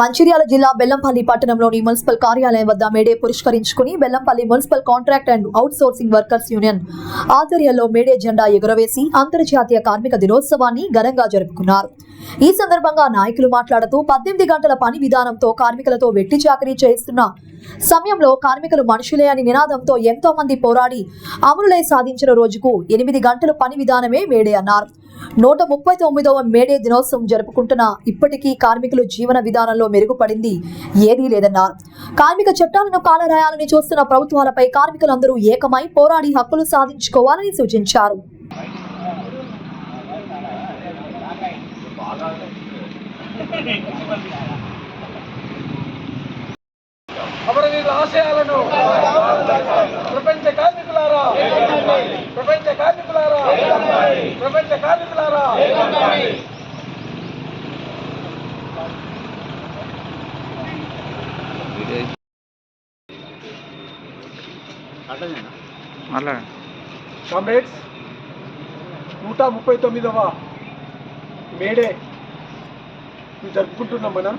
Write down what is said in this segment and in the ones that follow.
మంచిర్యాల జిల్లా బెల్లంపల్లి పట్టణంలోని మున్సిపల్ కార్యాలయం వద్ద మేడే పురస్కరించుకుని Bellampalli municipal contract and outsourcing workers union ఆధ్వర్యంలో మేడే జెండా ఎగురవేసి అంతర్జాతీయ కార్మిక దినోత్సవాన్ని ఘనంగా జరుపుకున్నారు. ఈ సందర్భంగా నాయకులు మాట్లాడుతూ పద్దెనిమిది గంటల పని విధానంతో కార్మికులతో వెట్టి చాకరీ చేస్తున్న సమయంలో కార్మికులు మనుషులే అని నినాదంతో ఎంతో మంది పోరాడి అమరులై సాధించిన రోజుకు ఎనిమిది గంటల పని విధానమే మేడే అన్నారు. నూట ముప్పై తొమ్మిదవ మేడే దినోత్సవం జరుపుకుంటున్న ఇప్పటికీ కార్మికులు జీవన విధానంలో మెరుగుపడింది ఏదీ లేదన్నారు. కార్మిక చట్టాలను కాలరాయాలని చూస్తున్న ప్రభుత్వాలపై కార్మికులందరూ ఏకమై పోరాడి హక్కులు సాధించుకోవాలని సూచించారు. అమరవీరుల ఆశయాలను ప్రపంచ కార్మికులారా ప్రపంచ కార్మికులారా ప్రపంచ కార్మికులారా. కామ్రేడ్స్ నూట ముప్పై తొమ్మిదవ మేడే. జరుపుకుంటున్నాం మనం.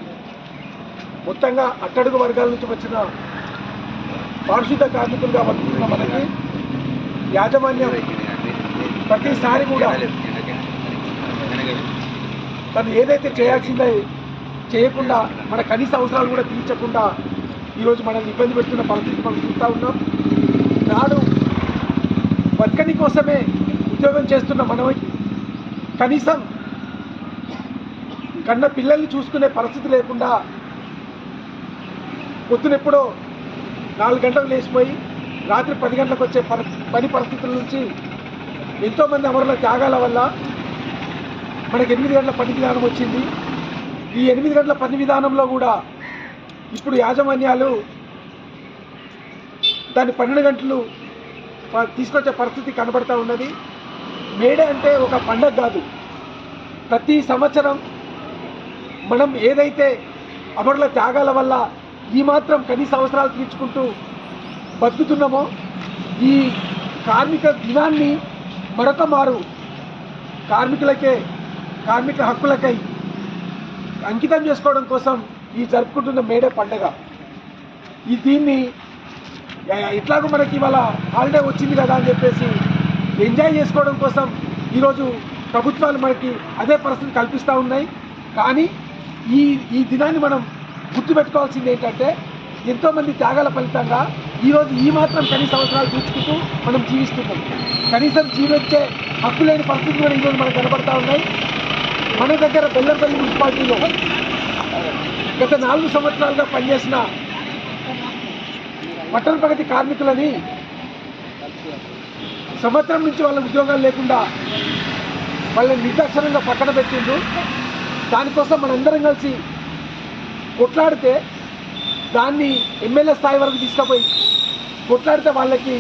మొత్తంగా అట్టడుగు వర్గాల నుంచి వచ్చిన పారిశుద్ధ కార్మికులుగా బతుకుతున్న మనకి యాజమాన్యం ప్రతిసారి కూడా తను ఏదైతే చేయాల్సిందో చేయకుండా మన కనీస అవసరాలు కూడా తీర్చకుండా ఈరోజు మనల్ని ఇబ్బంది పెడుతున్న పరిస్థితి మనం చూస్తూ ఉన్నాం. నాడు బతకని కోసమే ఉద్యోగం చేస్తున్న మనకి కనీసం కన్న పిల్లల్ని చూసుకునే పరిస్థితి లేకుండా పొద్దునెప్పుడో నాలుగు గంటలకు లేచిపోయి రాత్రి పది గంటలకు వచ్చే పని పరిస్థితుల నుంచి ఎంతోమంది అమరుల త్యాగాల వల్ల మనకి ఎనిమిది గంటల పని విధానం వచ్చింది. ఈ ఎనిమిది గంటల పని విధానంలో కూడా ఇప్పుడు యాజమాన్యాలు దాన్ని పన్నెండు గంటలు తీసుకొచ్చే పరిస్థితి కనబడతా ఉన్నది. మేడే అంటే ఒక పండగ కాదు. ప్రతి సంవత్సరం మనం ఏదైతే అమరుల త్యాగాల వల్ల ఈ మాత్రం కనీస అవసరాలు తీర్చుకుంటూ బతుకుతున్నామో ఈ కార్మిక దినాన్ని మరొక మారు కార్మికులకే కార్మిక హక్కులకై అంకితం చేసుకోవడం కోసం ఈ జరుపుకుంటున్న మేడే పండగ. ఈ దీన్ని ఎ- ఎట్లాగో మనకి ఇవాళ హాలిడే వచ్చింది కదా అని చెప్పేసి ఎంజాయ్ చేసుకోవడం కోసం ఈరోజు ప్రభుత్వాలు మనకి అదే పరిస్థితి కల్పిస్తూ ఉన్నాయి. కానీ ఈ ఈ దినాన్ని మనం గుర్తుపెట్టుకోవాల్సింది ఏంటంటే ఎంతోమంది త్యాగాల ఫలితంగా ఈరోజు ఈ మాత్రం కనీస అవసరాలు తీర్చుకుంటూ మనం జీవిస్తున్నాం. కనీసం జీవించే హక్కు లేని పరిస్థితులు కూడా ఈరోజు మనకు కనబడతా ఉన్నాయి. మన దగ్గర బెల్లంపల్లి మున్సిపాలిటీలో గత నాలుగు సంవత్సరాలుగా పనిచేసిన పట్టణ ప్రగతి కార్మికులని సంవత్సరం నుంచి వాళ్ళ ఉద్యోగాలు లేకుండా వాళ్ళని నిర్దాక్షణంగా పక్కన పెట్టిండ్రు. దానికోసం మనందరం కలిసి కొట్లాడితే దాన్ని ఎమ్మెల్యే స్థాయి వరకు తీసుకుపోయి కొట్లాడితే వాళ్ళకి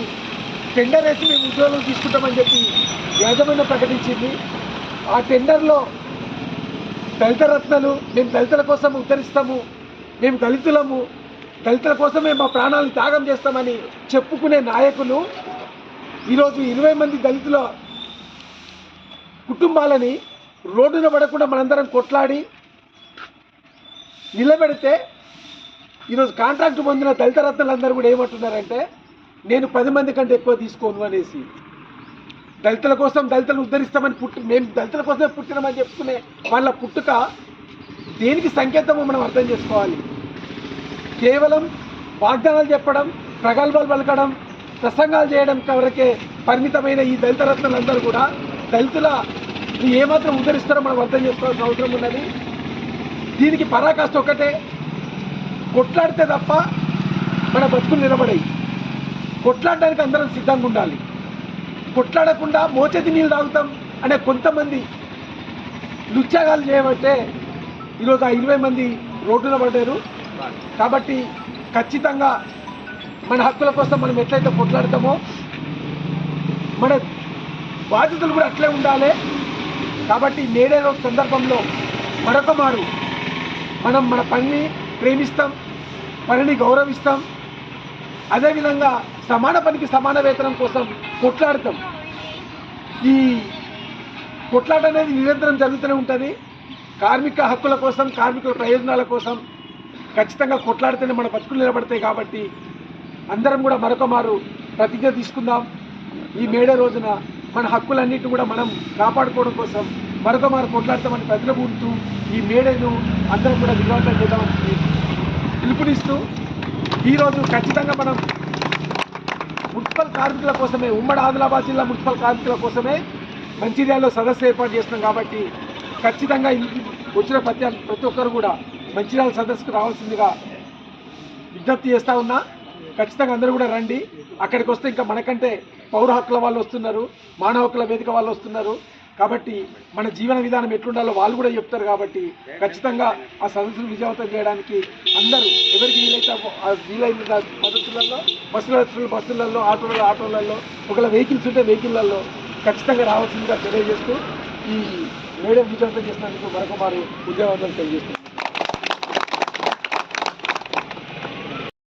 టెండర్ వేసి మేము ఉద్యోగం తీసుకుంటామని చెప్పి యాజమాన్యం ప్రకటించింది. ఆ టెండర్లో దళిత రత్నాలు మేము దళితుల కోసం ఉద్ధరిస్తాము మేము దళితులము దళితుల కోసమే మా ప్రాణాలను త్యాగం చేస్తామని చెప్పుకునే నాయకులు ఈరోజు ఇరవై మంది దళితుల కుటుంబాలని రోడ్డున పడకుండా మనందరం కొట్లాడి నిలబెడితే ఈరోజు కాంట్రాక్ట్ పొందిన దళిత రత్నాలందరూ కూడా ఏమంటున్నారంటే నేను పది మంది కంటే ఎక్కువ తీసుకోను అనేసి. దళితుల కోసం దళితులను ఉద్ధరిస్తామని పుట్టి మేము దళితుల కోసమే పుట్టినామని చెప్పుకునే వాళ్ళ పుట్టుక దేనికి సంకేతమో మనం అర్థం చేసుకోవాలి. కేవలం వాగ్దానాలు చెప్పడం ప్రగల్భాలు పలకడం ప్రసంగాలు చేయడం వరకే పరిమితమైన ఈ దళిత రత్నాలందరూ కూడా దళితుల ఏమాత్రం ఉద్ధరిస్తారో మనం అర్థం చేసుకోవాల్సిన అవసరం ఉన్నది. దీనికి పరాకాష్ట ఒకటే కొట్లాడితే తప్ప మన బతుకులు నిలబడాయి. కొట్లాడడానికి అందరం సిద్ధంగా ఉండాలి. కొట్లాడకుండా మోచేతి నీళ్ళు తాగుతాం అనే కొంతమంది లుచ్చాగాలు చేయబట్టే ఈరోజు ఆ ఇరవై మంది రోడ్డున పడ్డారు. కాబట్టి ఖచ్చితంగా మన హక్కుల కోసం మనం ఎట్లయితే కొట్లాడతామో మన బాధ్యతలు కూడా అట్లే ఉండాలి. కాబట్టి నేడే రోజు సందర్భంలో మరొక మారు. మనం మన పనిని ప్రేమిస్తాం పనిని గౌరవిస్తాం అదేవిధంగా సమాన పనికి సమాన వేతనం కోసం కొట్లాడతాం. ఈ కొట్లాట అనేది నిరంతరం జరుగుతూనే ఉంటుంది. కార్మిక హక్కుల కోసం కార్మికుల ప్రయోజనాల కోసం ఖచ్చితంగా కొట్లాడితేనే మన బతుకులు నిలబడతాయి కాబట్టి అందరం కూడా మరొక మారు ప్రతిజ్ఞ తీసుకుందాం. ఈ మేడే రోజున మన హక్కులన్నిటిని కూడా మనం కాపాడుకోవడం కోసం మరొక మారు కొట్లాడతామని ప్రజలబూడుతూ ఈ మేడను అందరం కూడా విజయవంతం చేద్దామని పిలుపునిస్తూ ఈరోజు ఖచ్చితంగా మనం మున్సిపల్ కార్మికుల కోసమే ఉమ్మడి ఆదిలాబాద్ జిల్లా మున్సిపల్ కార్మికుల కోసమే మంచిర్యాలలో సదస్సు ఏర్పాటు చేస్తున్నాం కాబట్టి ఖచ్చితంగా వచ్చిన ప్రతి ప్రతి ఒక్కరు కూడా మంచిర్యాల సదస్సుకు రావాల్సిందిగా విజ్ఞప్తి చేస్తా ఉన్నా. ఖచ్చితంగా అందరూ కూడా రండి. అక్కడికి వస్తే ఇంకా మనకంటే పౌర హక్కుల వాళ్ళు వస్తున్నారు మానవ హక్కుల వేదిక వాళ్ళు వస్తున్నారు. కాబట్టి మన జీవన విధానం ఎట్లుండాలో వాళ్ళు కూడా చెప్తారు కాబట్టి ఖచ్చితంగా ఆ సదస్సును విజయవంతం చేయడానికి అందరూ ఎవరికి వీలైతే వీలైన పద్ధతులలో బస్సుల బస్సులలో ఆటోలలో ఆటోలలో ఒకవేళ వెహికల్స్ ఉంటే వెహికల్లలో ఖచ్చితంగా రావాల్సిందిగా తెలియజేస్తూ ఈ మేడం విజయవంతం చేసినందుకు మరొక వారు ఉద్యోగం తెలియజేస్తున్నారు